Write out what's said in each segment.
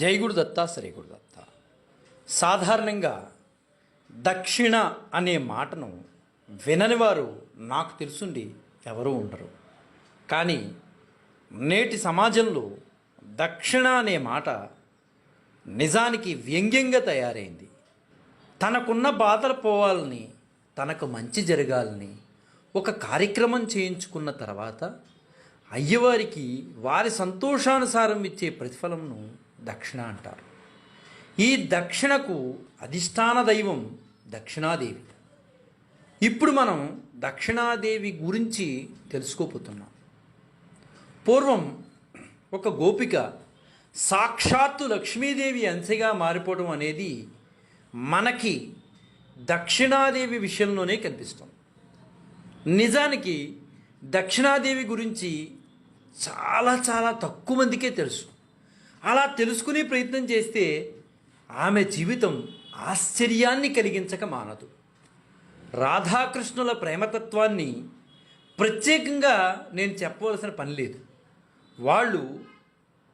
జై గురుదత్త శ్రీ గురుదత్త సాధారణంగా దక్షిణ అనే మాటను వినని వారు నాకు తెలుసుండి ఎవరూ ఉండరు. కానీ నేటి సమాజంలో దక్షిణ అనే మాట నిజానికి వ్యంగ్యంగా తయారైంది. తనకున్న బాధలు పోవాలని తనకు మంచి జరగాలని ఒక కార్యక్రమం చేయించుకున్న తర్వాత అయ్యవారికి వారి సంతోషానుసారం ఇచ్చే ప్రతిఫలంను దక్షిణ అంటారు. ఈ దక్షిణకు అధిష్టాన దైవం దక్షిణాదేవి. ఇప్పుడు మనం దక్షిణాదేవి గురించి తెలుసుకోపోతున్నాం పూర్వం ఒక గోపిక సాక్షాత్తు లక్ష్మీదేవి అంశగా మారిపోవడం అనేది మనకి దక్షిణాదేవి విషయంలోనే కనిపిస్తుంది. నిజానికి దక్షిణాదేవి గురించి చాలా చాలా తక్కువ మందికే తెలుసు. అలా తెలుసుకునే ప్రయత్నం చేస్తే ఆమె జీవితం ఆశ్చర్యాన్ని కలిగించక మానదు. రాధాకృష్ణుల ప్రేమతత్వాన్ని ప్రత్యేకంగా నేను చెప్పవలసిన పని లేదు. వాళ్ళు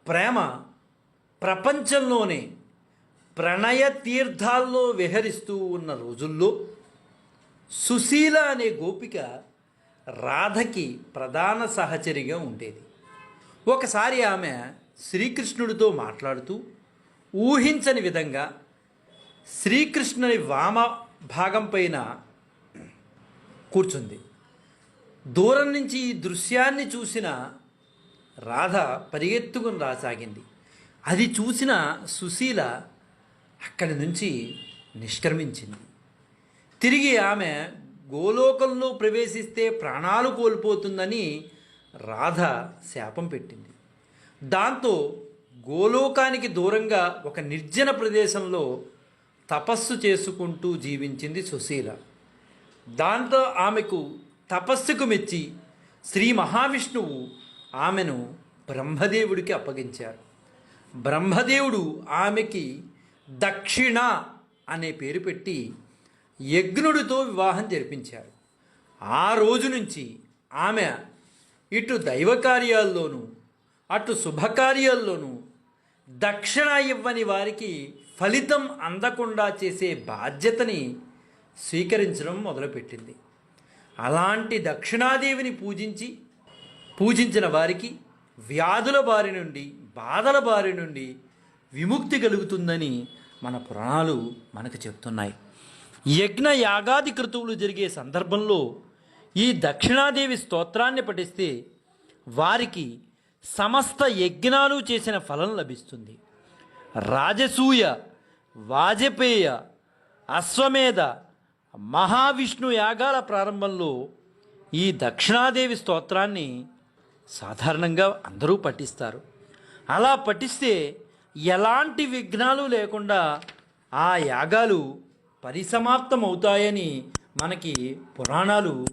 ప్రేమ ప్రపంచంలోనే ప్రణయ తీర్థాల్లో విహరిస్తూ ఉన్న రోజుల్లో సుశీల అనే గోపిక రాధకి ప్రధాన సహచరిగా ఉండేది. ఒకసారి ఆమె శ్రీకృష్ణుడితో మాట్లాడుతూ ఊహించని విధంగా శ్రీకృష్ణుని వామ భాగం పైన కూర్చుంది. దూరం నుంచి ఈ దృశ్యాన్ని చూసిన రాధ పరిగెత్తుకుని రాసాగింది. అది చూసిన సుశీల అక్కడి నుంచి నిష్క్రమించింది. తిరిగి ఆమె గోలోకంలో ప్రవేశిస్తే ప్రాణాలు కోల్పోతుందని రాధ శాపం పెట్టింది. దాంతో గోలోకానికి దూరంగా ఒక నిర్జన ప్రదేశంలో తపస్సు చేసుకుంటూ జీవించింది సుశీల. దాంతో ఆమెకు తపస్సుకు మెచ్చి శ్రీ మహావిష్ణువు ఆమెను బ్రహ్మదేవుడికి అప్పగించారు. బ్రహ్మదేవుడు ఆమెకి దక్షిణ అనే పేరు పెట్టి యజ్ఞుడితో వివాహం జరిపించారు. ఆ రోజు నుంచి ఆమె ఇటు దైవ కార్యాల్లోనూ అటు శుభకార్యాల్లోనూ దక్షిణ ఇవ్వని వారికి ఫలితం అందకుండా చేసే బాధ్యతని స్వీకరించడం మొదలుపెట్టింది. అలాంటి దక్షిణాదేవిని పూజించి పూజించిన వారికి వ్యాధుల బారి నుండి బాధల బారి నుండి విముక్తి కలుగుతుందని మన పురాణాలు మనకు చెప్తున్నాయి. యజ్ఞ యాగాది క్రతువులు జరిగే సందర్భంలో ఈ దక్షిణాదేవి స్తోత్రాన్ని పఠిస్తే వారికి సమస్త యజ్ఞాలు చేసిన ఫలం లభిస్తుంది. రాజసూయ వాజపేయ అశ్వమేధ మహావిష్ణు యాగాల ప్రారంభంలో ఈ దక్షిణాదేవి స్తోత్రాన్ని సాధారణంగా అందరూ పఠిస్తారు. అలా పఠిస్తే ఎలాంటి విఘ్నాలు లేకుండా ఆ యాగాలు పరిసమాప్తం అవుతాయని మనకి పురాణాలు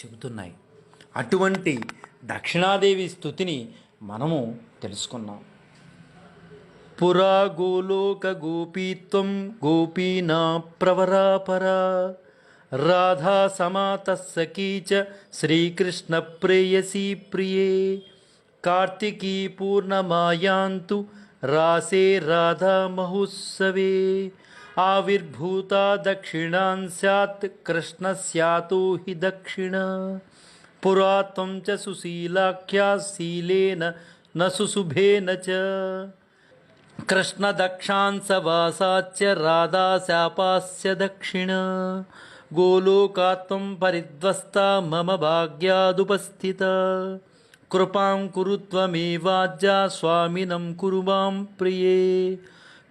చెబుతున్నాయి. అటువంటి దక్షిణాదేవి స్థుతిని మనము తెలుసుకున్నాం. పురా గోలోక గోపీత్వం గోపీనా ప్రవరాపరా. రాధా సమాత సఖీచ శ్రీకృష్ణ ప్రేయసీ ప్రియే. కార్తికీ పూర్ణమాయాంతు రాసే రాధా మహోత్సవే. ఆవిర్భూత దక్షిణాన్ సత్ కృష్ణ స్యాతో హి దక్షిణ. पुरा त्वं च सुशीलाख्या शीलेन न सुशुभन च। कृष्णदक्षांसवासाच्च राधाशापास्य दक्षिण। गोलोका परिध्वस्ता मम भाग्यादुपस्थिता। कृपा कुरु त्वमेवाज्या स्वामिनं कुरु माँ प्रिये।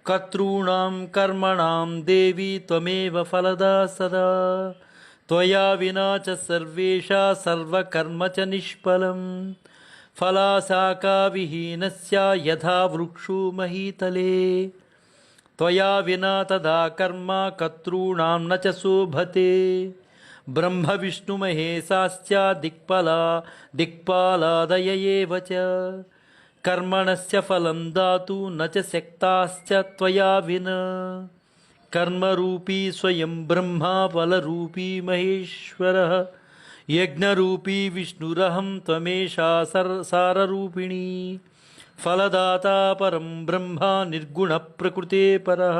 कर्तॄणां कर्मणां देवी त्वमेव फलदा सदा। त्वया विना च सर्वेषा सर्वकर्म च निष्फलं फलाशाखाविहीनस्य यथा वृक्षो महीतले। त्वया विना तदा कर्म कर्तॄणां न च शोभते। ब्रह्मविष्णुमहेशाश्च दिक्पला, दिक्पालादय एव च। कर्मणस्य फलं दातु न च शक्ताश्च त्वया विना। कर्मरूपी स्वयं ब्रह्मा फलरूपी महेश्वर। यज्ञरूपी विष्णुरहं त्वमेषा सर फलदाता परं ब्रह्मा निर्गुणप्रकृते परः।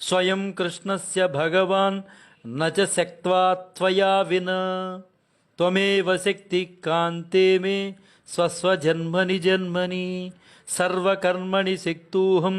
स्वयं कृष्णस्य भगवान् न च त्यक्त्वा त्वया त्वमेव शक्ति कान्ते मे स्वस्वजन्मनि जन्मनि। सर्वकर्मणि सिक्तोऽहं